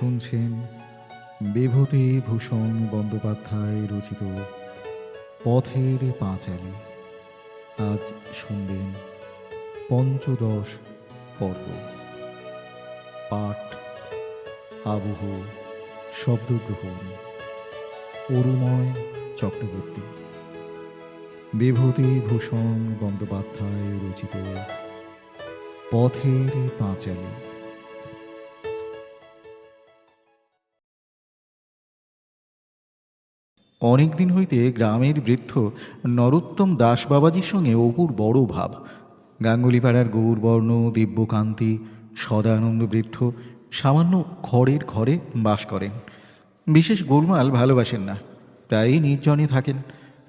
শুনছেন বিভূতি ভূষণ বন্দ্যোপাধ্যায় রচিত পথের পাঁচালী। আজ শুনবেন পঞ্চদশ পর্ব। পাঠ, আবহ, শব্দগ্রহণ, অরুময় চক্রবর্তী। বিভূতি ভূষণ বন্দ্যোপাধ্যায় রচিত পথের পাঁচালী। অনেক দিন হইতে গ্রামের বৃদ্ধ নরোত্তম দাস বাবাজির সঙ্গে অপুর বড় ভাব। গাঙ্গুলিপাড়ার গৌরবর্ণ, দিব্যকান্তি, সদানন্দ বৃদ্ধ সামান্য খড়ের ঘরে বাস করেন। বিশেষ গোলমাল ভালোবাসেন না, প্রায়ই নির্জনে থাকেন।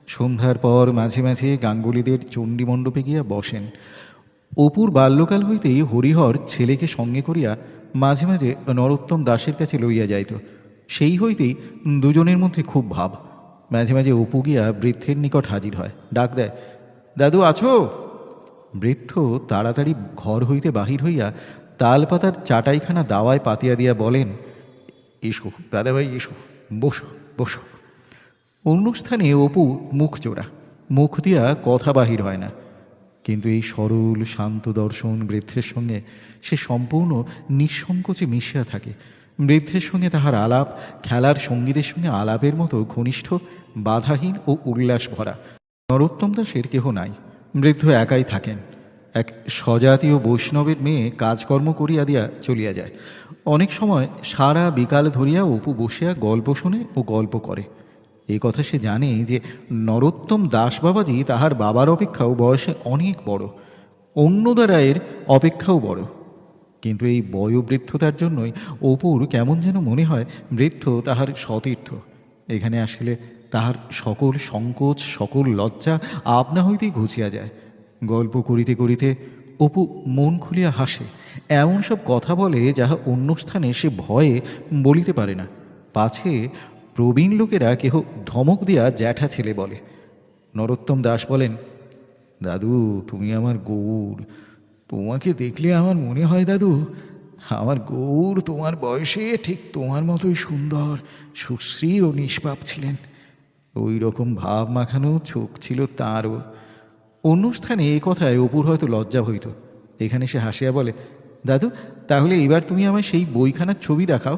সন্ধ্যার পর মাঝে মাঝে গাঙ্গুলিদের চণ্ডী মণ্ডপে গিয়া বসেন। অপুর বাল্যকাল হইতেই হরিহর ছেলেকে সঙ্গে করিয়া মাঝে মাঝে নরোত্তম দাসের কাছে লইয়া যাইত। সেই হইতেই দুজনের মধ্যে খুব ভাব। মাঝে মাঝে অপু গিয়া বৃদ্ধের নিকট হাজির হয়। ডাক দেয়, দাদু, আছো? বৃদ্ধ তাড়াতাড়ি ঘর হইতে বাহির হইয়া তালপাতার চাটাইখানা দাওয়ায় পাতিয়া দিয়া বলেন, এসো, দাদাভাই, এসো, বসো বসো। অনুষ্ঠানে অপু মুখ চোরা, মুখ দিয়া কথা বাহির হয় না। কিন্তু এই সরল, শান্ত দর্শন বৃদ্ধের সঙ্গে সে সম্পূর্ণ নিঃসংকোচে মিশিয়া থাকে। বৃদ্ধের সঙ্গে তাহার আলাপ, খেলার সঙ্গীদের সঙ্গে আলাপের মতো ঘনিষ্ঠ বাধাহীন ও উল্লাস ভরা। নরোত্তম দাসের কেহ নাই বৃদ্ধ একাই থাকেন। এক স্বজাতীয় বৈষ্ণবের মেয়ে কাজকর্ম করিয়া দিয়া চলিয়া যায়। অনেক সময় সারা বিকাল ধরিয়া অপু বসিয়া গল্প শোনে ও গল্প করে। এই কথা সে জানে যে, নরোত্তম দাস বাবাজি তাহার বাবার অপেক্ষাও বয়সে অনেক বড়। অন্যদা রায়ের অপেক্ষাও বড়। কিন্তু এই বয়োবৃদ্ধতার জন্যই অপুর কেমন যেন মনে হয় বৃদ্ধ তাহার সতীর্থ। এখানে আসলে তাহার সকল সংকোচ, সকল লজ্জা আপনা হইতেই ঘুচিয়া যায়। গল্প করিতে করিতে অপু মন খুলিয়া হাসে। এমন সব কথা বলে যাহা অন্য স্থানে সে ভয়ে বলিতে পারে না। পাছে প্রবীণ লোকেরা কেহ ধমক দিয়া জ্যাঠা ছেলে বলে। নরোত্তম দাস বলেন, দাদু, তুমি আমার গৌর তোমাকে দেখলে আমার মনে হয়, দাদু, আমার গৌর তোমার বয়সে ঠিক তোমার মতোই সুন্দর, সুশ্রী ও নিষ্পাপ ছিলেন। ওই রকম ভাব মাখানো চোখ ছিল তাঁরও। অন্য স্থানে এই কথায় অপুর হয়তো লজ্জা হইত এখানে সে হাসিয়া বলে, দাদু, তাহলে এবার তুমি আমায় সেই বইখানার ছবি দেখাও।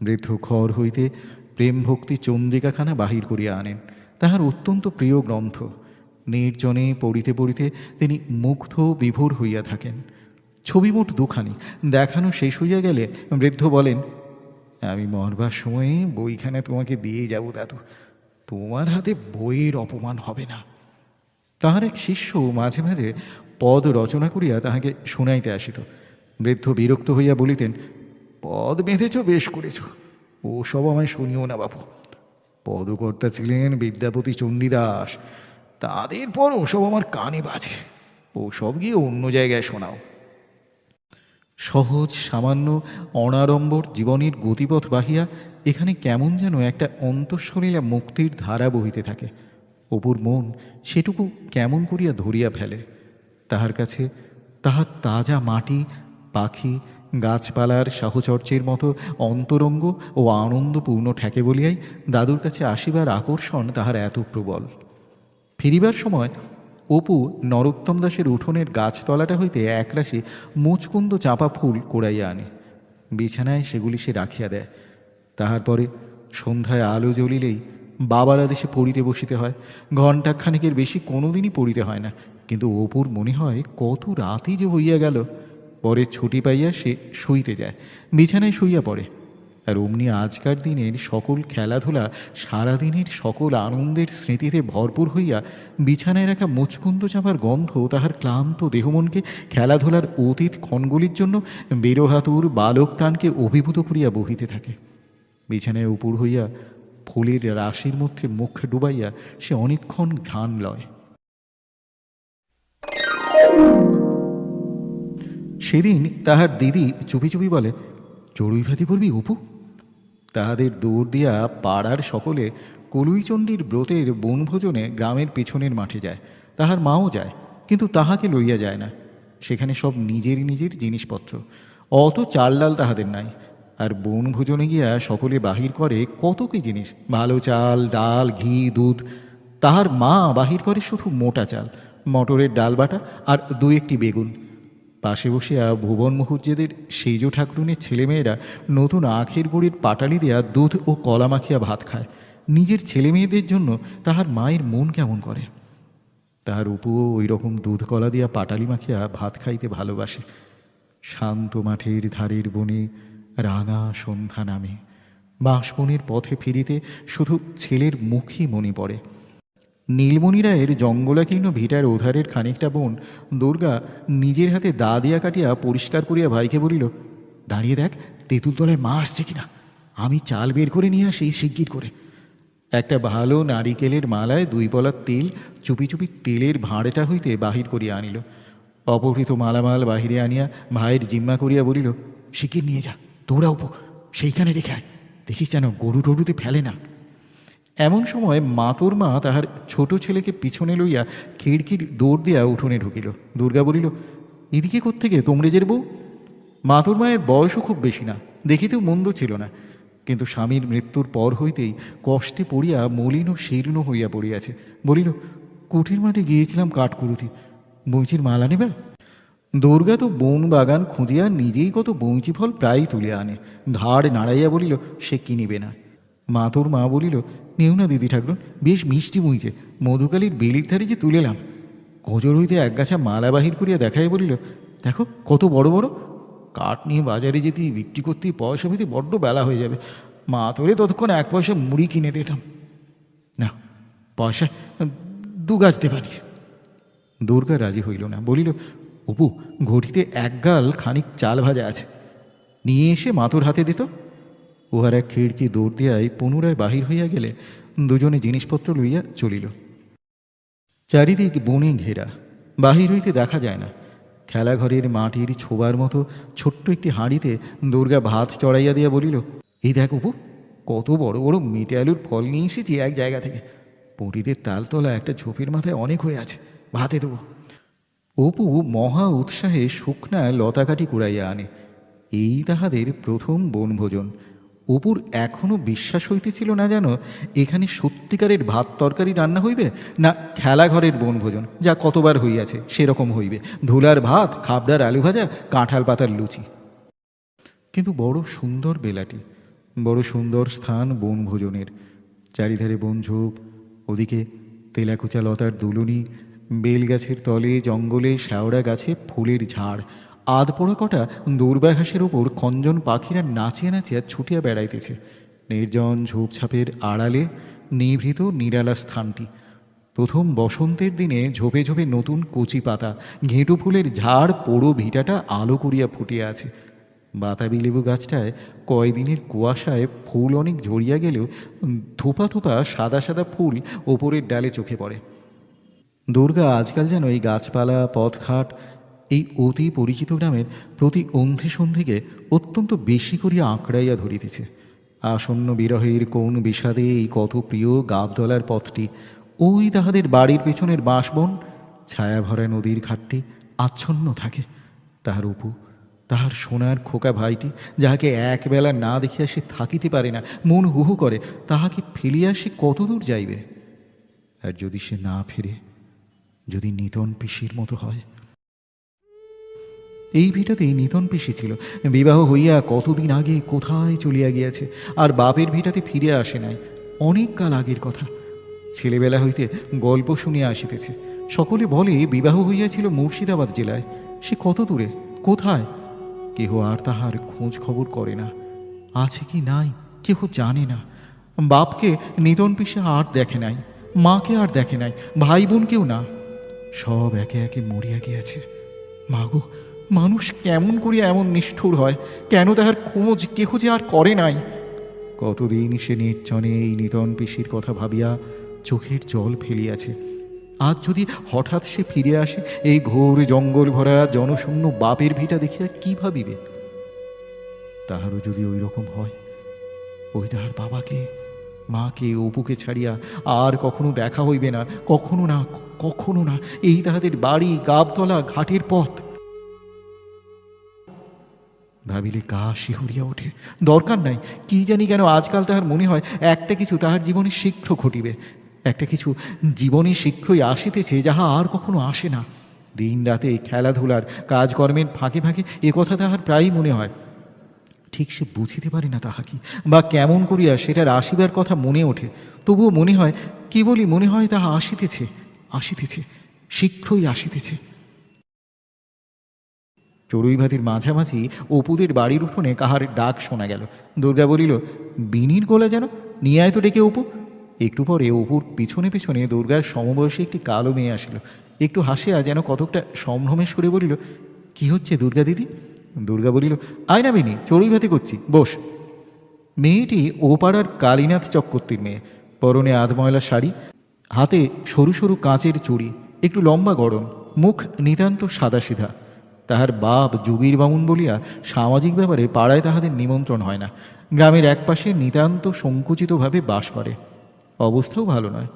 বৃদ্ধ ঘর হইতে প্রেম ভক্তি চন্দ্রিকাখানা বাহির করিয়া আনেন। তাহার অত্যন্ত প্রিয় গ্রন্থ। নির্জনে পড়িতে পড়িতে তিনি মুগ্ধ বিভোর হইয়া থাকেন। ছবি মোট দুখানি। দেখানো শেষ হইয়া গেলে বৃদ্ধ বলেন, আমি মরবার সময়ে বইখানা তোমাকে দিয়ে যাব, দাদু। তোমার হাতে বইয়ের অপমান হবে না। তাহার এক শিষ্য মাঝে মাঝে পদ রচনা করিয়া তাহাকে শুনাইতে আসিত। বৃদ্ধ বিরক্ত হইয়া বলিতেন, পদ বেঁধেছ, বেশ করেছ। ও সব আমায় শুনিও না বাপু। পদকর্তা ছিলেন বিদ্যাপতি চণ্ডীদাস। তাদের পর ওসব আমার কানে বাজে। ওসব গিয়ে অন্য জায়গায় শোনাও। সহজ, সামান্য, অনাড়ম্বর জীবনের গতিপথ বাহিয়া এখানে কেমন যেন একটা অন্তঃসলীলা মুক্তির ধারা বহিতে থাকে। অপুর মন সেটুকু কেমন করিয়া ধরিয়া ফেলে। তাহার কাছে তাহার তাজা মাটি, পাখি, গাছপালার সাহচর্যের মতো অন্তরঙ্গ ও আনন্দপূর্ণ ঠেকে বলিয়াই দাদুর কাছে আসিবার আকর্ষণ তাহার এত প্রবল। ফিরিবার সময় অপু নরোত্তম দাসের উঠোনের গাছতলাটা হইতে একরাশি মুচকুন্দ চাঁপা ফুল কোড়াইয়া আনে। বিছানায় সেগুলি সে রাখিয়া দেয়। তাহার পরে সন্ধ্যায় আলো জ্বলিলেই বাবার আদেশে পড়িতে বসিতে হয়। ঘণ্টাখানেকের বেশি কোনোদিনই পড়িতে হয় না। কিন্তু অপুর মনে হয় কত রাতই যে হইয়া গেল। পরে ছুটি পাইয়া সে শুইতে যায়। বিছানায় শুইয়া পড়ে। আর অমনি আজকার দিনের সকল খেলাধুলা, সারাদিনের সকল আনন্দের স্মৃতিতে ভরপুর হইয়া বিছানায় রাখা মুচকুন্দ চাপার গন্ধ তাহার ক্লান্ত দেহমনকে খেলাধুলার অতীত ক্ষণগুলির জন্য বেরোহাতুর বালক প্রাণকে অভিভূত করিয়া বহিতে থাকে। বিছানায় উপর হইয়া ফুলের রাশির মধ্যে মুখ ডুবাইয়া সে অনেকক্ষণ ঘ্রাণ লয়। সেদিন তাহার দিদি চুপি চুপি বলে চড়ুই ভাতি করবি, অপু? তাহাদের দৌড় দিয়া পাড়ার সকলে কলুইচণ্ডীর ব্রতের বনভোজনে গ্রামের পিছনের মাঠে যায়। তাহার মাও যায়, কিন্তু তাহাকে লইয়া যায় না। সেখানে সব নিজের নিজের জিনিসপত্র। অত চাল ডাল তাহাদের নাই। আর বনভোজনে গিয়া সকলে বাহির করে কত কি জিনিস? ভালো চাল, ডাল, ঘি, দুধ। তাহার মা বাহির করে শুধু মোটা চাল, মটরের ডাল বাটা আর দু একটি বেগুন। পাশে বসিয়া ভুবন মুখুজ্জেদের সেজ ঠাকুরুনের ছেলেমেয়েরা নতুন আখের গুড়ির পাটালি দেয়া দুধ ও কলা মাখিয়া ভাত খায়। নিজের ছেলেমেয়েদের জন্য তাহার মায়ের মন কেমন করে? তাহার উপও ওই রকম দুধ কলা দিয়া পাটালি মাখিয়া ভাত খাইতে ভালোবাসে। শান্ত মাঠের ধারের বনে রাঙা সন্ধ্যা নামে। বাঁশবনের পথে ফিরিতে শুধু ছেলের মুখই মনে পড়ে। নীলমণি রায়ের জঙ্গলাকীর্ণ ভিটার ওধারের খানিকটা বোন দুর্গা নিজের হাতে দা দিয়া কাটিয়া পরিষ্কার করিয়া ভাইকে বলিল, দাঁড়িয়ে দেখ, তেঁতুল তলায় মা আসছে কিনা? আমি চাল বের করে নিয়ে আসি শিগগির করে। একটা ভালো নারিকেলের মালায় দুই পলার তেল, চুপি চুপি তেলের ভাঁড়েটা হইতে বাহির করিয়া আনিল। অপহৃত মালামাল বাহিরে আনিয়া ভাইয়ের জিম্মা করিয়া বলিল, শিগগির নিয়ে যা, তোরা উপ, সেইখানে রেখে আয়। দেখিস যেন গরু টরুতে ফেলে না। এমন সময় মাতোর মা তাহার ছোট ছেলেকে পিছনে লইয়া খিড়কির দৌড় দিয়া উঠোনে ঢুকিল। দুর্গা বলিল, এদিকে কোত্থেকে? তোমরেজের বউ মাতোর মায়ের বয়সও খুব বেশি না, দেখিতেও মন্দ ছিল না। কিন্তু স্বামীর মৃত্যুর পর হইতেই কষ্টে পড়িয়া মলিন ও শীর্ণ হইয়া পড়িয়াছে। বলিল, কুঠির মাঠে গিয়েছিলাম কাঠকুরুতি। বইচির মালা নেবে? দুর্গা তো বন বাগান খুঁজিয়া নিজেই কত বইচি ফল প্রায়ই তুলিয়া আনে। ঘাড় নাড়াইয়া বলিল, সে কিনিবে না। মা তোর মা বলিল নেও না, দিদি ঠাকুর বেশ মিষ্টি বইছে মধুকালীর বেলির ধারে যে তুলেলাম কজর হইতে একগাছা মালা বাহির করিয়া দেখাই বলিল, দেখো, কত বড় বড়। কাঠ নিয়ে বাজারে যেতে বিক্রি করতে পয়সা পেতে বড্ড বেলা হয়ে যাবে। মা তোরে ততক্ষণ এক পয়সা মুড়ি কিনে দিতাম। না, পয়সা দু গাছ দেবানিস দুর্গা রাজি হইল না। বলিল, অপু, ঘটিতে এক গাল খানিক চাল ভাজা আছে। নিয়ে এসে মাতুর হাতে দিত। উহার এক খিড়কি দৌড় দিয়াই পুনরায় বাহির হইয়া গেলে দুজনে জিনিসপত্র লইয়া চলিল। চারিদিক বনে ঘেরা, বাহির হইতে দেখা যায় না। খেলাঘরের মাটির ছোবার মতো ছোট্ট একটি হাঁড়িতে দুর্গা ভাত চড়াইয়া দিয়া বলিল, এই দেখ অপু, কত বড় বড় মেটে আলুর ফল নিয়ে এসেছি এক জায়গা থেকে। পটিদের তালতলা একটা ঝোপের মাথায় অনেক হয়ে আছে, ভাতে দেবো। অপু মহা উৎসাহে শুকনা লতাকাটি কুড়াইয়া আনে। এই তাহাদের প্রথম বনভোজন। অপুর এখনও বিশ্বাস হইতেছিল না যেন এখানে সত্যিকারের ভাত তরকারি রান্না হইবে না খেলাঘরের বনভোজন, যা কতবার হইয়াছে সেরকম হইবে। ধুলার ভাত, খাবড়ার আলু ভাজা, কাঁঠাল পাতার লুচি। কিন্তু বড় সুন্দর বেলাটি, বড় সুন্দর স্থান বনভোজনের। চারিধারে বনঝোপ, ওদিকে তেলাকুচা লতার দুলুনি, বেলগাছের তলে জঙ্গলে শ্যাওড়া গাছে ফুলের ঝাড়। আধ পোড়া কটা দূর্বা ঘাসের ওপর খঞ্জন পাখিরা নাচিয়া নাচিয়া ছুটিয়া বেড়াইতেছে। নির্জন ঝোপঝাপের আড়ালে নিভৃত নিরালা স্থানটি। প্রথম বসন্তের দিনে ঝোপে ঝোপে নতুন কচি পাতা, ঘেঁটু ফুলের ঝাড়, পোড়ো ভিটাটা আলো করিয়া ফুটিয়া আছে। বাতাবি লেবু গাছটায় কয়দিনের কুয়াশায় ফুল অনেক ঝরিয়া গেলেও থোপা থোপা সাদা সাদা ফুল ওপরের ডালে চোখে পড়ে। দুর্গা আজকাল যেন এই গাছপালা, পথঘাট এই অতি পরিচিত গ্রামের প্রতি অন্ধি সন্ধিকে অত্যন্ত বেশি করিয়া আঁকড়াইয়া ধরিতেছে। আসন্ন বিরহের কোন বিষাদে এই কত প্রিয় গাবদলার পথটি, ওই তাহাদের বাড়ির পেছনের বাঁশবন ছায়া ভরা নদীর ঘাটটি আচ্ছন্ন থাকে। তাহার উপু তাহার সোনার খোকা ভাইটি যাহাকে একবেলা না দেখিয়া সে থাকিতে পারে না, মন হুহু করে, তাহাকে ফেলিয়া সে কতদূর যাইবে? আর যদি সে না ফিরে, যদি নিতন পিসির মতো হয় এই ভিটাতেই নিতন পিসি ছিল বিবাহ হইয়া কতদিন আগে কোথায় চলিয়া গিয়াছে, আর বাপের ভিটাতে ফিরে আসে নাই। অনেক কাল আগের কথা। ছেলেবেলা হইতে গল্প শুনিয়া আসিতেছে। সকলে বলে, বিবাহ হইয়াছিল মুর্শিদাবাদ জেলায়। সে কত দূরে? কোথায়? কেহ আর তাহার খোঁজ খবর করে না। আছে কি নাই? কেহ জানে না। বাপকে নিতন পিসে আর দেখে নাই। মাকে আর দেখে নাই। ভাই বোন কেউ না। সব একে একে মরিয়া গিয়াছে। মাগো মানুষ কেমন করিয়া এমন নিষ্ঠুর হয়? কেন তাহার খোঁজ কেহ যে আর করে নাই? কতদিন সে নির্জনে এই নিতন পিসির কথা ভাবিয়া চোখের জল ফেলিয়াছে। আজ যদি হঠাৎ সে ফিরে আসে, এই ঘোর জঙ্গল ভরা জনশূন্য বাপের ভিটা দেখিয়া কি ভাবিবে? তাহারও যদি ওই রকম হয়, ওই তাহার বাবাকে, মাকে, অপুকে ছাড়িয়া আর কখনো দেখা হইবে না, কখনো না কখনো না, এই তাহাদের বাড়ি, গাবতলা, ঘাটের পথ। ভাবিলে গা শিহরিয়া ওঠে? দরকার নাই। কি জানি কেন আজকাল তাহার মনে হয় একটা কিছু তাহার জীবনে শীঘ্র ঘটিবে। একটা কিছু জীবনে শীঘ্রই আসিতেছে যাহা আর কখনো আসে না। দিন রাতে খেলাধুলার কাজকর্মের ফাঁকে ফাঁকে এ কথা তাহার প্রায়ই মনে হয়। ঠিক সে বুঝিতে পারে না তাহা কি, বা কেমন করিয়া সেটার আসিবার কথা মনে ওঠে। তবুও মনে হয় কি বলি মনে হয় তাহা আসিতেছে আসিতেছে, শীঘ্রই আসিতেছে। চড়ুইভাতির মাঝামাঝি অপুদের বাড়ির উঠোনে কাহার ডাক শোনা গেল। দুর্গা বলিল, বিনির গলা যেন, নিয়ে আয় তো ডেকে অপু। একটু পরে অপুর পিছনে পিছনে দুর্গার সমবয়সী একটি কালো মেয়ে আসিল। একটু হাসিয়া যেন কতকটা সম্ভ্রমে সরে বলিল, কি হচ্ছে দুর্গা দিদি? দুর্গা বলিল, আয় না বিনি চড়ুইভাতি করছি, বস। মেয়েটি ওপাড়ার কালীনাথ চক্রবর্তীর মেয়ে। পরনে আধময়লা শাড়ি, হাতে সরু সরু কাঁচের চুড়ি, একটু লম্বা গরম মুখ নিতান্ত সাদাসিধা। তাহার বাপ যুগীর বামুন বলিয়া সামাজিক ব্যাপারে পাড়ায় তাহাদের নিমন্ত্রণ হয় না। গ্রামের একপাশে নিতান্ত সংকুচিতভাবে বাস করে। অবস্থাও ভালো নয়।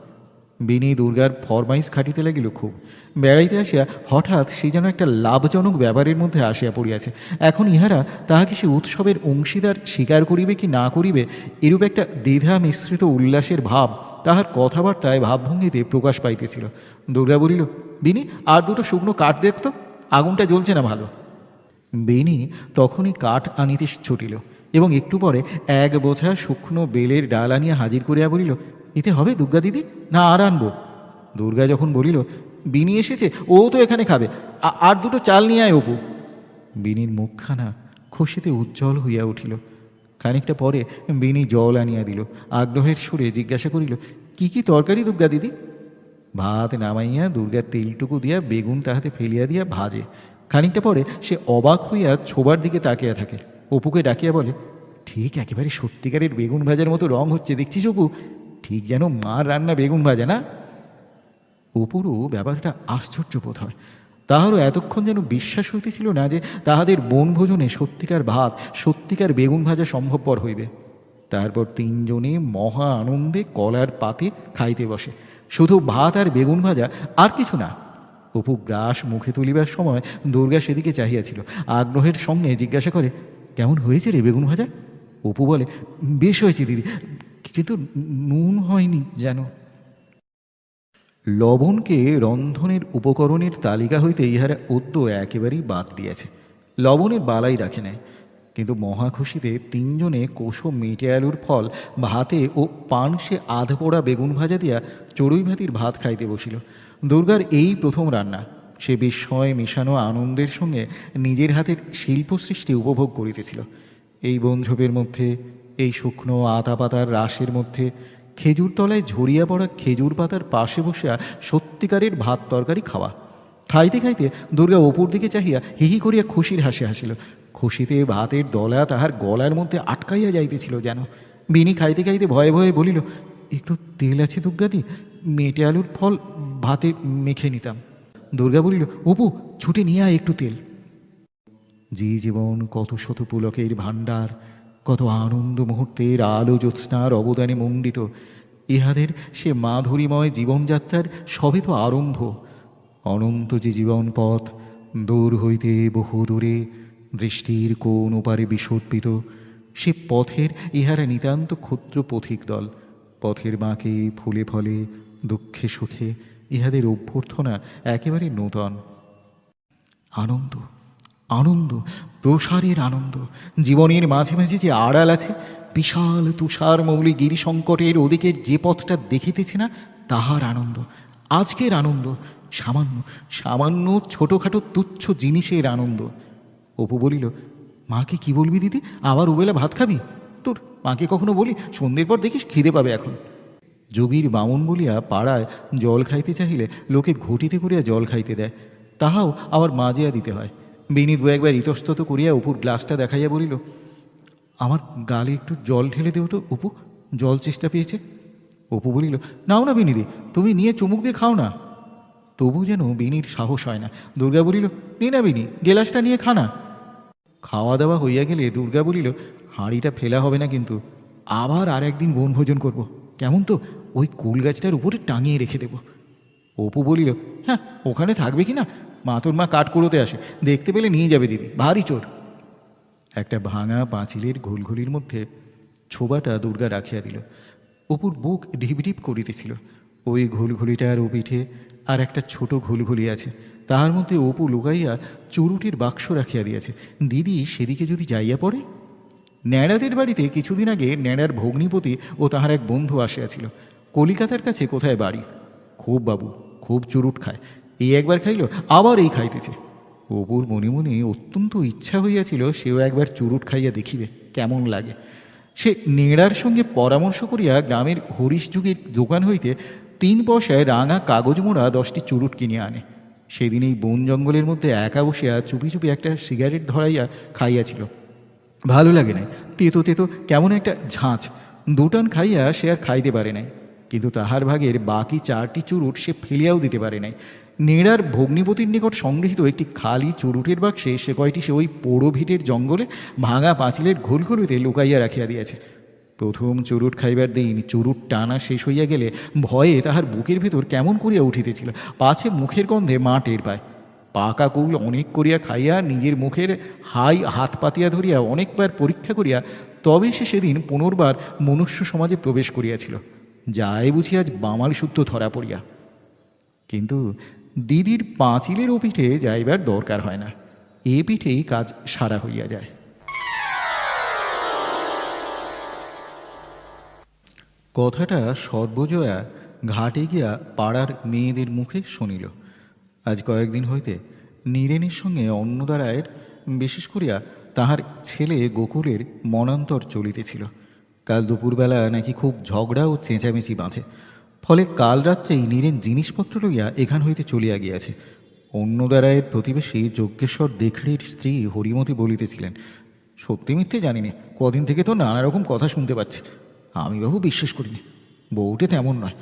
বিনি দুর্গার ফরমাইশ খাটিতে লাগিল খুব। বেড়াইতে আসিয়া হঠাৎ সে যেন একটা লাভজনক ব্যাপারের মধ্যে আসিয়া পড়িয়াছে। এখন ইহারা তাহাকে সে উৎসবের অংশীদার স্বীকার করিবে কি না করিবে, এরূপ একটা দ্বিধা মিশ্রিত উল্লাসের ভাব তাহার কথাবার্তায় ভাবভঙ্গিতে প্রকাশ পাইতেছিল। দুর্গা বলিল, বিনি, আর দুটো শুকনো কাঠ দেখতো আগুনটা জ্বলছে না ভালো। বেনি তখনই কাঠ আনিতে ছুটিল এবং একটু পরে এক বোঝা শুকনো বেলের ডাল আনিয়া হাজির করিয়া বলিল, এতে হবে দুর্গা দিদি? না, আর আনব। দুর্গা যখন বলিল, বিনি এসেছে, ও তো এখানে খাবে আর দুটো চাল নিয়ে আয় অপু। বিনির মুখখানা খুশিতে উজ্জ্বল হইয়া উঠিল। খানিকটা পরে বিনি জল আনিয়া দিল। আগ্রহের সুরে জিজ্ঞাসা করিল, কি কি তরকারি দুর্গা দিদি? ভাত নামাইয়া দুর্গার তেলটুকু দিয়া বেগুন তাহাতে ফেলিয়া দিয়া ভাজে। খানিকটা পরে সে অবাক হইয়া ছোবার দিকে তাকিয়া থাকে। অপুকে ডাকিয়া বলে, ঠিক একেবারে সত্যিকারের বেগুন ভাজার মতো রং হচ্ছে, দেখছিস অপু? ঠিক যেন মার রান্না বেগুন ভাজা না? অপুরও ব্যাপারটা আশ্চর্য বোধ হয়। তাহারও এতক্ষণ যেন বিশ্বাস হইতেছিল না যে তাহাদের বনভোজনে সত্যিকার ভাত, সত্যিকার বেগুন ভাজা সম্ভবপর হইবে। তারপর তিনজনে মহা আনন্দে কলার পাতে খাইতে বসে। শুধু ভাত আর বেগুন ভাজা আর কিছু না। অপু গ্রাস মুখে তুলিবার সময় দুর্গা সেদিকে চাহিয়াছিল। আগ্রহের সঙ্গে জিজ্ঞাসা করে, কেমন হয়েছে রে বেগুন ভাজা? অপু বলে, বেশ হয়েছে দিদি, কিন্তু নুন হয়নি যেন। লবণকে রন্ধনের উপকরণের তালিকা হইতে ইহারা অদ্য একেবারেই বাদ দিয়েছে। লবণের বালাই রাখে নেয় কিন্তু মহাখুশিতে তিনজনে কোষো মেটে আলুর ফল, ভাতে ও পানসে আধ পোড়া বেগুন ভাজা দিয়া চড়ুই ভাতির ভাত খাইতে বসিল। দুর্গার এই প্রথম রান্না, সে বিস্ময় মিশানো আনন্দের সঙ্গে নিজের হাতের শিল্প সৃষ্টি উপভোগ করিতেছিল। এই বনঝোপের মধ্যে, এই শুকনো আতা পাতার রাসের মধ্যে, খেজুর তলায় ঝরিয়া পড়া খেজুর পাতার পাশে বসিয়া সত্যিকারের ভাত তরকারি খাওয়া। খাইতে খাইতে দুর্গা অপুর দিকে চাহিয়া হিহি করিয়া খুশির হাসি হাসিল। খুশিতে ভাতের দলা তাহার গলার মধ্যে আটকাইয়া যাইতেছিল যেন। বিনি খাইতে খাইতে ভয়ে ভয়ে বলিল, একটু তেল আছে দুর্গাদি মেটে আলুর ফল ভাতে মেখে নিতাম। দুর্গা বলিল, অপু, ছুটে নিয়ে আয় একটু তেল। যে জীবন কত শত পুলকের ভাণ্ডার, কত আনন্দ মুহূর্তের আলো জ্যোৎস্নার অবদানে মণ্ডিত। ইহাদের সে মাধুরীময় জীবনযাত্রার সবে তো আরম্ভ। অনন্ত যে জীবন পথ দূর হইতে বহু দূরে দৃষ্টির কোন ওপারে বিসর্পিত, সে পথের ইহারা নিতান্ত ক্ষুদ্র পথিক দল। পথের বাঁকে ফুলে ফলে, দুঃখে সুখে ইহাদের অভ্যর্থনা একেবারে নূতন। আনন্দ আনন্দ, প্রসারের আনন্দ, জীবনের মাঝে মাঝে যে আড়াল আছে, বিশাল তুষার মৌলি গিরিশঙ্কটের ওদিকের যে পথটা দেখিতেছে না, তাহার আনন্দ, আজকের আনন্দ, সামান্য সামান্য ছোটোখাটো তুচ্ছ জিনিসের আনন্দ। অপু বলিল, মাকে কি বলবি দিদি? আবার ওবেলা ভাত খাবি? তোর মাকে কখনো বলি? সন্ধ্যের পর দেখিস খিদে পাবে এখন। যোগীর বামুন বলিয়া পাড়ায় জল খাইতে চাহিলে লোকে ঘটিতে করিয়া জল খাইতে দেয়। তাহাও আবার মাজিয়া দিতে হয়। বিনি দু একবার ইতস্তত করিয়া অপুর গ্লাসটা দেখাইয়া বলিল, আমার গালে একটু জল ঢেলে দেও তো অপু, জল চেষ্টা পেয়েছে। অপু বলিল, নাও না বিনিদি তুমি নিয়ে চুমুক দিয়ে খাও না। তবু যেন বিনির সাহস হয় না। দুর্গা বলিল, নে না বিনি, গেলাসটা নিয়ে খানা খাওয়া দাওয়া হইয়া গেলে দুর্গা বলিল, হাঁড়িটা ফেলা হবে না কিন্তু, আবার আর একদিন বনভোজন করব। কেমন তো? ওই কুল গাছটার উপরে টাঙিয়ে রেখে দেব। অপু বলিল হ্যাঁ ওখানে থাকবে কি না? মা তোর মা কাঠ কুড়োতে আসে। দেখতে পেলে নিয়ে যাবে দিদি, ভারী চোর। একটা ভাঙা পাঁচিলের ঘুলঘুলির মধ্যে ছোবাটা দুর্গা রাখিয়া দিল। অপুর বুক ঢিপ ঢিপ করিতেছিল। ওই ঘুলঘুলিটার ও পিঠে আর একটা ছোট ঘুলঘুলি আছে। তাহার মধ্যে অপু লুকাইয়া চুরুটির বাক্স রাখিয়া দিয়াছে। দিদি, সেদিকে যদি যাইয়া পড়ে? ন্যাড়াদের বাড়িতে কিছুদিন আগে ন্যাড়ার ভগ্নিপতি ও তাহার এক বন্ধু আসিয়াছিল। কলিকাতার কাছে কোথায় বাড়ি? খুব বাবু, খুব চুরুট খায়। এই একবার খাইল, আবার এই খাইতেছে। অপুর মনে মনে অত্যন্ত ইচ্ছা হইয়াছিল সেও একবার চুরুট খাইয়া দেখিবে, কেমন লাগে। সে নেড়ার সঙ্গে পরামর্শ করিয়া গ্রামের হরিশ যুগের দোকান হইতে তিন পয়সায় রাঙা কাগজ মোড়া দশটি চুরুট কিনিয়া আনে। সেদিন এই বন জঙ্গলের মধ্যে একা বসিয়া চুপি চুপি একটা সিগারেট ধরাইয়া খাইয়াছিল। ভালো লাগে নাই। তেতো তেতো, কেমন একটা ঝাঁঝ দুটান খাইয়া সে আর খাইতে পারে নাই। কিন্তু তাহার ভাগের বাকি চারটি চুরুট সে ফেলিয়াও দিতে পারে নাই। নেড়ার ভগ্নিপতির নিকট সংগৃহীত একটি খালি চুরুটের বাক্সে সে কয়টি সে ওই পোড়ো ভিটের জঙ্গলে ভাঙা পাঁচিলের ঘোলঘুলিতে লুকাইয়া রাখিয়া দিয়েছে। প্রথম চুরুট খাইবার দিন চুরুট টানা শেষ হইয়া গেলে ভয়ে তাহার বুকের ভেতর কেমন করিয়া উঠিতেছিল, পাছে মুখের গন্ধে মা টের পায়। পাকা কুল অনেক করিয়া খাইয়া নিজের মুখের হাই হাত পাতিয়া ধরিয়া অনেকবার পরীক্ষা করিয়া তবে সে সেদিন পুনর্বার মনুষ্য সমাজে প্রবেশ করিয়াছিল। যায় বুঝি আজ বামাল সূত্র ধরা পড়িয়া। কিন্তু দিদির পাঁচিলের ও পিঠে যাইবার দরকার হয় না। এ পিঠেই কাজ সারা হইয়া যায়। কথাটা সর্বজয়া ঘাটে গিয়া পাড়ার মেয়েদের মুখে শুনিল। আজ কয়েকদিন হইতে নীরেনের সঙ্গে অন্নদারায়ের, বিশেষ করিয়া তাহার ছেলে গোকুলের মনান্তর চলিতেছিল। কাল দুপুরবেলা নাকি খুব ঝগড়া ও চেঁচামেচি বাঁধে। ফলে কাল রাত্রেই নীরেন জিনিসপত্র লইয়া এখান হইতে চলিয়া গিয়াছে। অন্নদারায়ের প্রতিবেশী যজ্ঞেশ্বর দেখড়ির স্ত্রী হরিমতি বলিতেছিলেন, সত্যি মিথ্যে জানিনি। কদিন থেকে তো নানা রকম কথা শুনতে পাচ্ছি। আমি বাবু বিশ্বাস করিনি। বউটে তেমন নয়।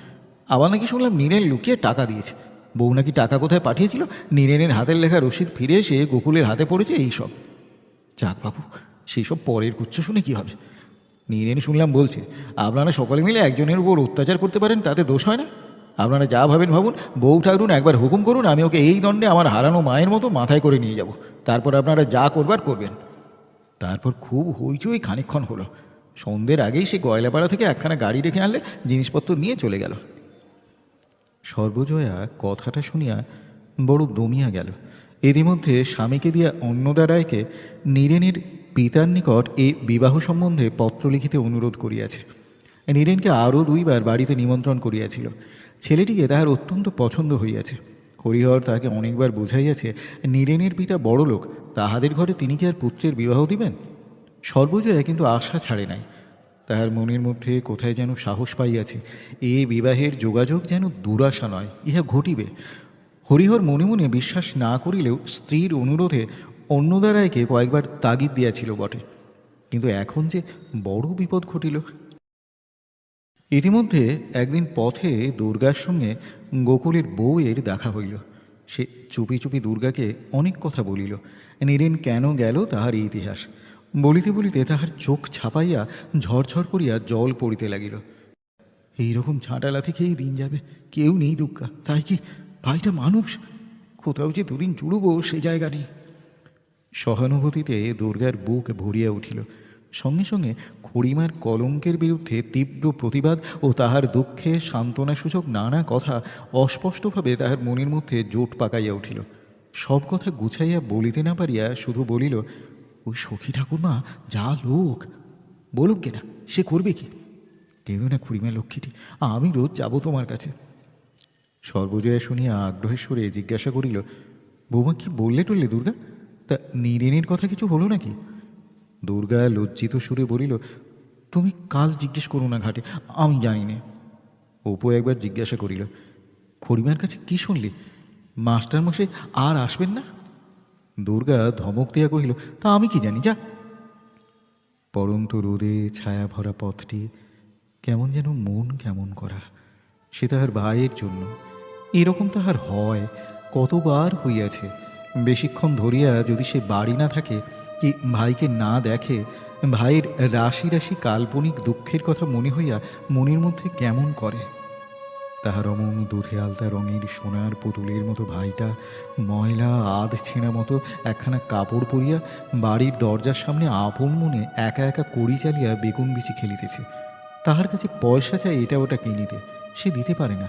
আবার নাকি শুনলাম নীরেন লুকিয়ে টাকা দিয়েছে। বউ নাকি টাকা কোথায় পাঠিয়েছিল? নীরেনের হাতের লেখা রসিদ ফিরে এসে গোকুলের হাতে পড়েছে এই সব যাক বাবু সেই সব পরের কুচ্ছ শুনে কি হবে? নীরেন শুনলাম বলছে, আপনারা সকলে মিলে একজনের উপর অত্যাচার করতে পারেন, তাতে দোষ হয় না। আপনারা যা ভাবেন ভাবুন, বউ ঠাকুরুন একবার হুকুম করুন, আমি ওকে এই দণ্ডে আমার হারানো মায়ের মতো মাথায় করে নিয়ে যাব। তারপর আপনারা যা করবার করবেন। তারপর খুব হইচই খানিক্ষণ হলো। সন্ধ্যের আগেই সে গয়লাপাড়া থেকে একখানা গাড়ি রেখে আনলে জিনিসপত্র নিয়ে চলে গেল। সর্বজয়া কথাটা শুনিয়া বড় দমিয়া গেল। ইতিমধ্যে স্বামীকে দিয়া অন্নদা রায়কে নীরেনের পিতার নিকট এ বিবাহ সম্বন্ধে পত্র লিখিতে অনুরোধ করিয়াছে। নীরেনকে আরও দুইবার বাড়িতে নিমন্ত্রণ করিয়াছিল। ছেলেটিকে তাহার অত্যন্ত পছন্দ হইয়াছে। হরিহর তাকে অনেকবার বুঝাইয়াছে, নীরেনের পিতা বড় লোক তাহাদের ঘরে তিনি কি আর পুত্রের বিবাহ দিবেন? সর্বজয়া কিন্তু আশা ছাড়ে নাই। তাহার মনের মধ্যে কোথায় যেন সাহস পাইয়াছে। এ বিবাহের যোগাযোগ যেন দুরাশা নয়, ইহা ঘটিবে। হরিহর মনে মনে বিশ্বাস না করিলেও স্ত্রীর অনুরোধে অন্নদারায়কে কয়েকবার তাগিদ দিয়াছিল বটে। কিন্তু এখন যে বড় বিপদ ঘটিল। ইতিমধ্যে একদিন পথে দুর্গার সঙ্গে গোকুলের বউয়ের দেখা হইল। সে চুপি চুপি দুর্গাকে অনেক কথা বলিল। নীরেন কেন গেল তাহার ইতিহাস। বলিতে বলিতে তাহার চোখ ছাপাইয়া ঝরঝর করিয়া জল পড়িতে লাগিল। এইরকম ঝাঁটালাথি খেয়েই দিন যাবে, কেউ নেই দুর্গা তাই কি ভাইটা মানুষ? কোথাও যে দুদিন জুড়ব সে জায়গা নেই। সহানুভূতিতে দুর্গার বুক ভরিয়া উঠিল। সঙ্গে সঙ্গে খুড়িমার কলঙ্কের বিরুদ্ধে তীব্র প্রতিবাদ ও তাহার দুঃখে সান্ত্বনাসূচক নানা কথা অস্পষ্টভাবে তাহার মনের মধ্যে জোট পাকাইয়া উঠিল। সব কথা গুছাইয়া বলিতে না পারিয়া শুধু বলিল ওই সখী ঠাকুরমা যা লোক। বলুক কিনা সে করবে কি? কেঁদো না খুড়িমা লক্ষ্মীটি, আমি রোজ যাব তোমার কাছে। সর্বজয়া শুনিয়া আগ্রহের সুরে জিজ্ঞাসা করিল, বৌমা কি বললে টললে দুর্গা? তা নীরেনের কথা কিছু হলো নাকি? দুর্গা লজ্জিত সুরে বলিল, তুমি কাল জিজ্ঞেস করো না ঘাটে, আমি জানি না। অপু একবার জিজ্ঞাসা করিল, খড়িমার কাছে কি শুনলি? মাস্টার মশাই আর আসবেন না? দুর্গা ধমক দিয়া কহিল, তা আমি কি জানি? যা। পরন্ত রোদে ছায়া ভরা পথটি কেমন যেন মন কেমন করা, সে তাহার ভাইয়ের জন্য। এরকম তাহার হয়, কতবার হইয়াছে। বেশিক্ষণ ধরিয়া যদি সে বাড়ি না থাকে, কি ভাইকে না দেখে, ভাইয়ের রাশি রাশি কাল্পনিক দুঃখের কথা মনে হইয়া মনের মধ্যে কেমন করে? তাহার অমন দুধে আলতা রঙের সোনার পুতুলের মতো ভাইটা, ময়লা আধ ছেঁড়া মতো একখানা কাপড় পরিয়া বাড়ির দরজার সামনে আপন মনে একা একা কড়ি চালিয়া বেগুন বিচি খেলিতেছে। তাহার কাছে পয়সা চাই এটা ওটা কিনিতে সে দিতে পারে না।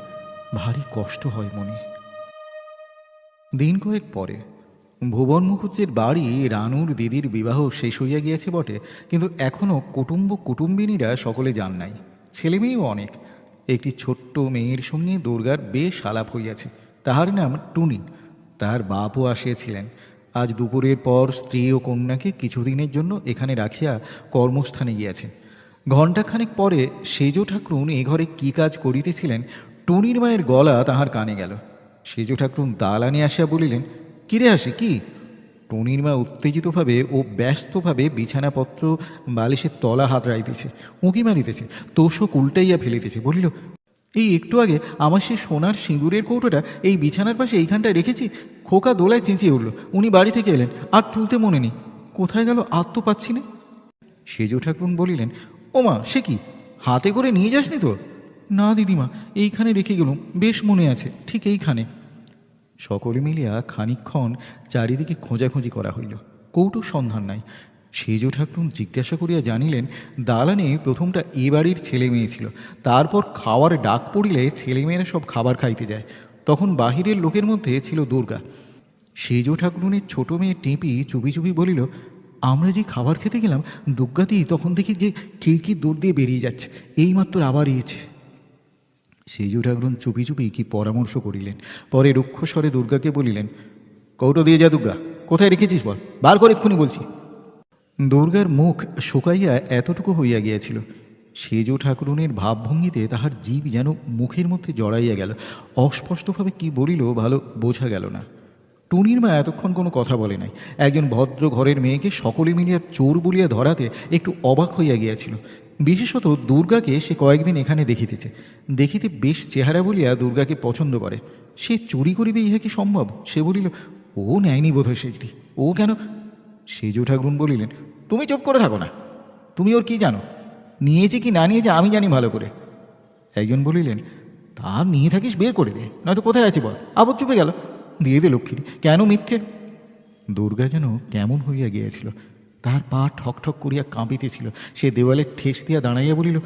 ভারী কষ্ট হয় মনে। দিন কয়েক পরে ভুবন মুখুজ্জের বাড়ি রানুর দিদির বিবাহ শেষ হইয়া গিয়াছে বটে, কিন্তু এখনও কুটুম্ব কুটুম্বিনীরা সকলে যান নাই। ছেলে মেয়েও অনেক। একটি ছোট্ট মেয়ের সঙ্গে দুর্গার বেশ আলাপ হইয়াছে। তাহার নাম টুনি। তাহার বাপও আসিয়াছিলেন। আজ দুপুরের পর স্ত্রী ও কন্যাকে কিছুদিনের জন্য এখানে রাখিয়া কর্মস্থানে গিয়াছেন। ঘণ্টাখানেক পরে সেজ ঠাকুরুন এ ঘরে কী কাজ করিতেছিলেন, টুনির মায়ের গলা তাহার কানে গেল। সেজ ঠাকুরুন দালানে আসিয়া বলিলেন, কিরে আসে কি? টুনির মা উত্তেজিতভাবে ও ব্যস্তভাবে বিছানাপত্র বালিশের তলা হাত রাইতেছে, উঁকি মারিতেছে, তোষক উল্টাইয়া ফেলিতেছে, বলিল, এই একটু আগে আমার সেই সোনার সিঁদুরের কৌটোটা এই বিছানার পাশে এইখানটায় রেখেছি, খোকা দোলায় চেঁচিয়ে উঠল, উনি বাড়ি থেকে এলেন, আর তুলতে মনে নেই, কোথায় গেল আর তো পাচ্ছি না? সেজ ঠাকুরুন বলিলেন ওমা সে কি, হাতে করে নিয়ে যাসনি তো? না দিদিমা, এইখানে রেখে গেলুম, বেশ মনে আছে, ঠিক এইখানে। সকলে মিলিয়া খানিকক্ষণ চারিদিকে খোঁজাখুঁজি করা হইল। কৌটো সন্ধান নাই। সেজ ঠাকুরুন জিজ্ঞাসা করিয়া জানিলেন, দালানে প্রথমটা এ বাড়ির ছেলে মেয়ে ছিল। তারপর খাওয়ার ডাক পড়িলে ছেলেমেয়েরা সব খাবার খাইতে যায়। তখন বাহিরের লোকের মধ্যে ছিল দুর্গা। সেজ ঠাকুরুনের ছোট মেয়ে টেপি চুপি চুপি বলিল, আমরা যে খাবার খেতে গেলাম দুর্গাতি তখন দেখি যে খিড়কির দূর দিয়ে বেরিয়ে যাচ্ছে। এইমাত্র আবার ইয়েছে সেজু ঠাকুরুন চুপি চুপি কি পরামর্শ করিলেন? পরে রুক্ষ স্বরে দুর্গাকে বলিলেন, কৌটো দিয়ে যা দুর্গা, কোথায় রেখেছিস বল? বার করে এক্ষুনি বলছি। দুর্গার মুখ শুকাইয়া এতটুকু হইয়া গিয়াছিল সেজু ঠাকুরুনের ভাবভঙ্গিতে তাহার জীব যেন মুখের মধ্যে জড়াইয়া গেল, অস্পষ্টভাবে কি বলিল ভালো বোঝা গেল না। টুনির মা এতক্ষণ কোনো কথা বলে নাই। একজন ভদ্র ঘরের মেয়েকে সকলে মিলিয়া চোর বলিয়া ধরাতে একটু অবাক হইয়া গিয়াছিল। বিশেষত দুর্গাকে সে কয়েকদিন এখানে দেখিতেছে। দেখিতে বেশ চেহারা বলিয়া দুর্গাকে পছন্দ করে। সে চুরি করিবে ইহা কি সম্ভব? সে বলিল, ও নেয়নি বোধ হয় সেজদি। ও কেন? সেজ ঠাকুরুন বলিলেন, তুমি চুপ করে থাকো না। তুমি ওর কি জানো? নিয়েছে কি না নিয়েছে আমি জানি ভালো করে। একজন বলিলেন, তা নিয়ে থাকিস, বের করে দে। নয়তো কোথায় আছে বল? আবার চুপে গেল। দিয়ে দে লক্ষ্মী কেন মিথ্যে? দুর্গা যেন কেমন হইয়া গিয়েছিল। তার পা ঠক ঠক করিয়া কাঁপিতেছিল। সে দেওয়ালে ঠেস দিয়া দাঁড়াইয়া বলিল,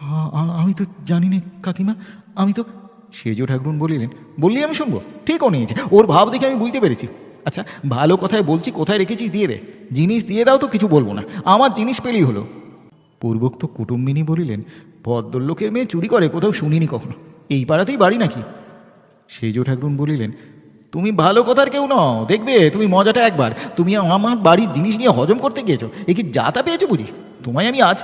"আ- আ- আমি তো জানি না কাকিমা, আমি তো সেজ ঠাকুরুন বলিলেন বললি আমি শুনব, ঠিক ও নিয়েছে, ওর ভাব দেখে আমি বুঝতে পেরেছি। আচ্ছা ভালো কথায় বলছি, কোথায় রেখেছি দিয়ে দে। জিনিস দিয়ে দাও তো, কিছু বলব না। আমার জিনিস পেলেই হলো। পূর্বোক্ত কুটুম্বিনী বলিলেন, ভদ্রলোকের মেয়ে চুরি করে, কোথাও শুনিনি কখনো? এই পাড়াতেই বাড়ি নাকি? সেজ ঠাকুরুন বলিলেন তুমি ভালো কথার কেউ নও, দেখবে তুমি মজাটা একবার। তুমি আমার বাড়ির জিনিস নিয়ে হজম করতে গিয়েছো, এ কি যাতা পেয়েছ বুঝি? তোমায় আমি আজ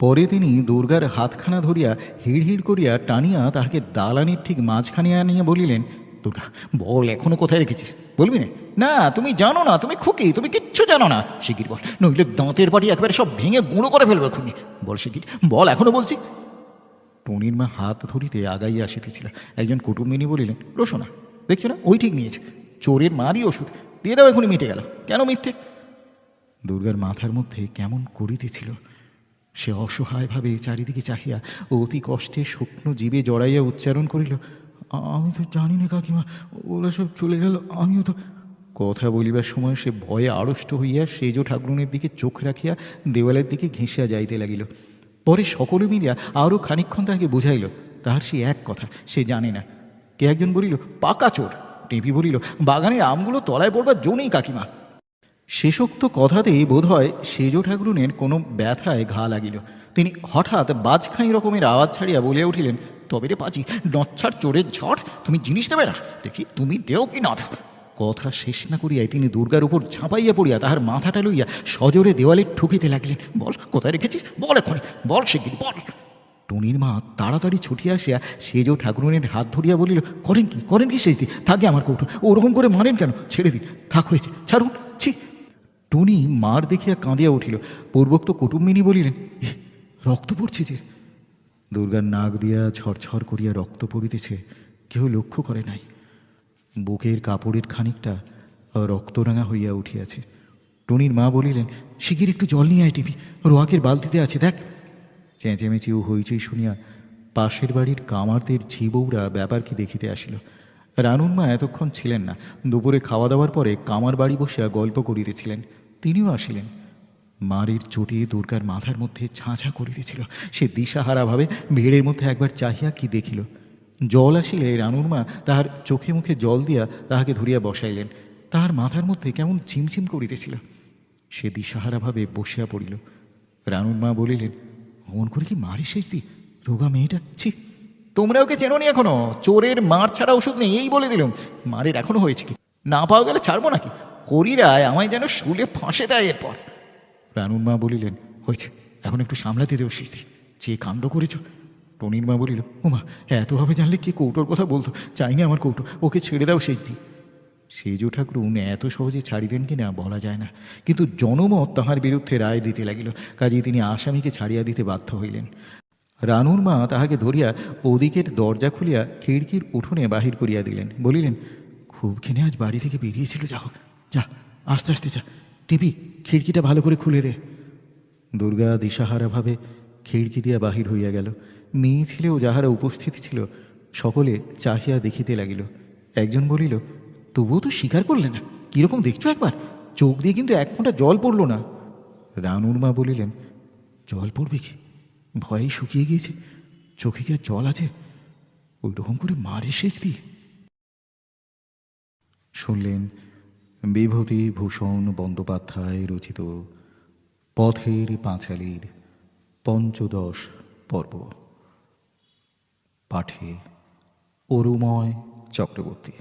পরে তিনি দুর্গার হাতখানা ধরিয়া হিড় হিড় করিয়া টানিয়া তাহাকে দালানির ঠিক মাঝখানে আনিয়া বলিলেন, দুর্গা, বল এখনও কোথায় রেখেছিস? বলবি না? না, তুমি জানো না, তুমি খুকি, তুমি কিচ্ছু জানো না। শিগির বল, নইলে দাঁতের বাটি একবারে সব ভেঙে গুঁড়ো করে ফেলবে এখনই বল শিগির বল এখনও বলছি। টনির মা হাত ধরিতে আগাইয়া আসিতেছিল। একজন কুটুম্বিনী বলিলেন, রোশোনা দেখছ না, ওই ঠিক নিয়েছে। চোরের মারই ওষুধ। দিয়ে দাও এখনই মিটে গেল। কেন মিথ্যে দুর্গার মাথার মধ্যে কেমন করিতেছিল সে অসহায়ভাবে চারিদিকে চাহিয়া অতি কষ্টে শুকনো জীবে জড়াইয়া উচ্চারণ করিল আমি তো জানি না কাকিমা ওরা সব চলে গেল, আমিও তো কথা বলিবার সময় সে ভয়ে আড়ষ্ট হইয়া সেজ ঠাকুরনের দিকে চোখ রাখিয়া দেওয়ালের দিকে ঘেঁষিয়া যাইতে লাগিল। পরে সকলে মিলিয়া আরও খানিক্ষণ তাহাকে বুঝাইল, তাহার সে এক কথা, সে জানে না। কে একজন বলিল, পাকা চোর। টেপি বলিল, বাগানের আমগুলো তলায় পড়বার জো নেই কাকিমা। শেষোক্ত কথাতেই বোধ হয় সেজ ঠাকুরুনের কোনো ব্যথায় ঘা লাগিল। তিনি হঠাৎ বাজখাই রকমের আওয়াজ ছাড়িয়া বলিয়া উঠিলেন, তবে রে পাচি নচ্ছার চোরের ঝড়, তুমি জিনিস দেবে না। দেখি তুমি দেও কি না কথা শেষ না করিয়াই তিনি দুর্গার উপর ঝাঁপাইয়া পড়িয়া তাহার মাথাটা লইয়া সজোরে দেওয়ালে ঠুকিতে লাগিলেন। বল, কোথায় রেখেছিস? বল এক্ষুনি, বল শিগগির, বল। টুনির মা তাড়াতাড়ি ছুটিয়া আসিয়া সেজ ঠাকুরনের হাত ধরিয়া বলিল, করেন কি করেন কি শেষ দি থাকে আমার কৌটো ওরকম করে মারেন কেন? ছেড়ে দিন, থাক হয়েছে, ছাড়ুন, ছি। টুনি মার দেখিয়া কাঁদিয়া উঠিল। পূর্বোক্ত কুটুম্বিনী বলিলেন রক্ত পড়ছে যে। দুর্গার নাক দিয়া ঝরঝর করিয়া রক্ত পড়িতেছে কেউ লক্ষ্য করে নাই। বুকের কাপড়ের খানিকটা রক্তরাঙা হইয়া উঠিয়াছে। টুনির মা বলিলেন শিগির একটু জল নিয়ে আয় টিভি রোয়াকের বালতিতে আছে, দেখ। চেঁচেমেচি ও হইচই শুনিয়া পাশের বাড়ির কামারদের ঝিবৌরা ব্যাপারকে দেখিতে আসিল। রানুর মা এতক্ষণ ছিলেন না। দুপুরে খাওয়া দাওয়ার পরে কামার বাড়ি বসিয়া গল্প করিতেছিলেন। তিনিও আসিলেন। মারির চোটে দুর্গার মাথার মধ্যে ঝাঁঝা করিতেছিল। সে দিশাহারাভাবে ভিড়ের মধ্যে একবার চাহিয়া কি দেখিল। জল আসিলে রানুর মা তাহার চোখে মুখে জল দিয়া তাহাকে ধরিয়া বসাইলেন। তাহার মাথার মধ্যে কেমন ঝিমঝিম করিতেছিল। সে দিশাহারাভাবে বসিয়া পড়িল। রানুর মা বলিলেন অমন করে কি মারি শেষ দি রোগা মেয়েটা? ছি, তোমরা ওকে চেনোনি এখনও? চোরের মার ছাড়া ওষুধ নেই, এই বলে দিলাম। মারের এখনও হয়েছে কি? না পাওয়া গেলে ছাড়বো নাকি? হরিরায় আমায় যেন শুলে ফাঁসে দেয় এরপর। রানুর মা বলিলেন, হয়েছে, এখন একটু সামলাতে দেও শিস্তি যে কাণ্ড করেছ? টনির মা বলিল ও মা এতভাবে জানলে কে কৌটোর কথা বলতো? চাইনি আমার কৌটো, ওকে ছেড়ে দাও সেজদি সেজ উনি এত সহজে ছাড়িলেন কিনা বলা যায় না। কিন্তু জনমত তাহার বিরুদ্ধে রায় দিতে লাগিল, কাজেই তিনি আসামিকে ছাড়িয়া দিতে বাধ্য হইলেন। রানুর মা তাহাকে ধরিয়া ওদিকের দরজা খুলিয়া খিড়কির উঠোনে বাহির করিয়া দিলেন, বলিলেন, খুব খেনে আজ বাড়ি থেকে বেরিয়েছিল, যা হোক। যা, আস্তে আস্তে যা। টিপি, খিড়কিটা ভালো করে খুলে দে। দুর্গা দিশাহারাভাবে খিড়কি দিয়া বাহির হইয়া গেল। মেয়ে ছেলেও যাহারা উপস্থিত ছিল, সকলে চাহিয়া দেখিতে লাগিল। একজন বলিল তবুও তো স্বীকার করলে না। কীরকম দেখছ একবার? চোখ দিয়ে কিন্তু এক ফোঁটা জল পড়ল না। রানুর মা বলিলেন, জল পড়বে কি? ভয়েই শুকিয়ে গিয়েছে। চোখে কি আর জল আছে? ওই রকম করে মারে সেচ দিয়ে। শুনলেন বিভূতি ভূষণ বন্দ্যোপাধ্যায় রচিত পথের পাঁচালীর পঞ্চদশ পর্ব। পাঠে অরুময় চক্রবর্তী।